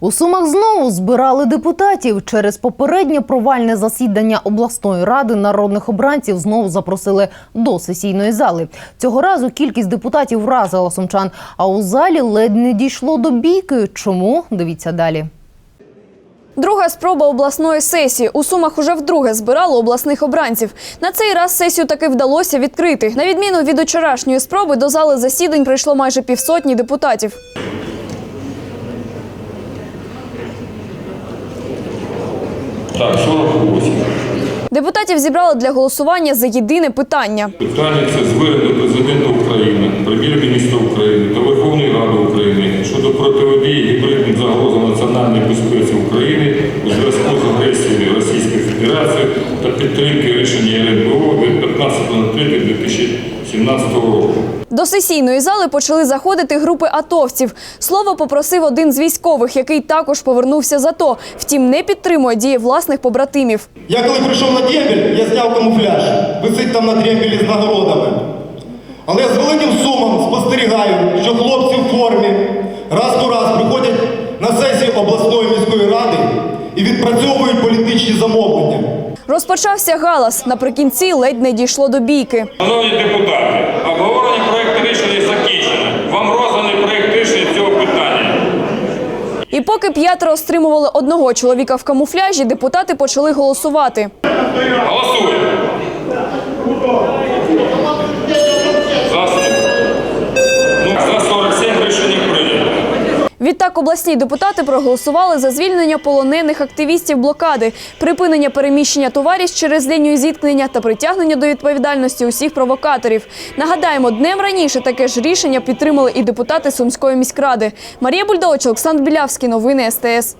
У Сумах знову збирали депутатів. Через попереднє провальне засідання обласної ради народних обранців знову запросили до сесійної зали. Цього разу кількість депутатів вразила сумчан, а у залі ледь не дійшло до бійки. Чому? Дивіться далі. Друга спроба обласної сесії. У Сумах уже вдруге збирало обласних обранців. На цей раз сесію таки вдалося відкрити. На відміну від вчорашньої спроби, до зали засідань прийшло майже півсотні депутатів. Так, 48. Депутатів зібрали для голосування за єдине питання. Питання це звернення Президента України, Прем'єр-міністра України та Верховної Ради України щодо протидії гібридним загрозам національної безпеці України у зв'язку з агресією Російської Федерації та підтримки рішення РНБО від 15.03.2017 року. До сесійної зали почали заходити групи атовців. Слово попросив один з військових, який також повернувся з АТО. Втім, не підтримує дії власних побратимів. Я коли прийшов на дембель, я зняв камуфляж, висить там на дембелі з нагородами. Але я з великим сумом спостерігаю, що хлопці в формі раз до раз приходять на сесію обласної міської ради і відпрацьовують політичні замовлення. Розпочався галас. Наприкінці ледь не дійшло до бійки. Шановні депутати, І поки п'ятеро стримували одного чоловіка в камуфляжі, депутати почали голосувати. Голосуємо. Відтак обласні депутати проголосували за звільнення полонених активістів блокади, припинення переміщення товарів через лінію зіткнення та притягнення до відповідальності усіх провокаторів. Нагадаємо, днем раніше таке ж рішення підтримали і депутати Сумської міськради. Марія Бульдович, Олександр Білявський. Новини СТС.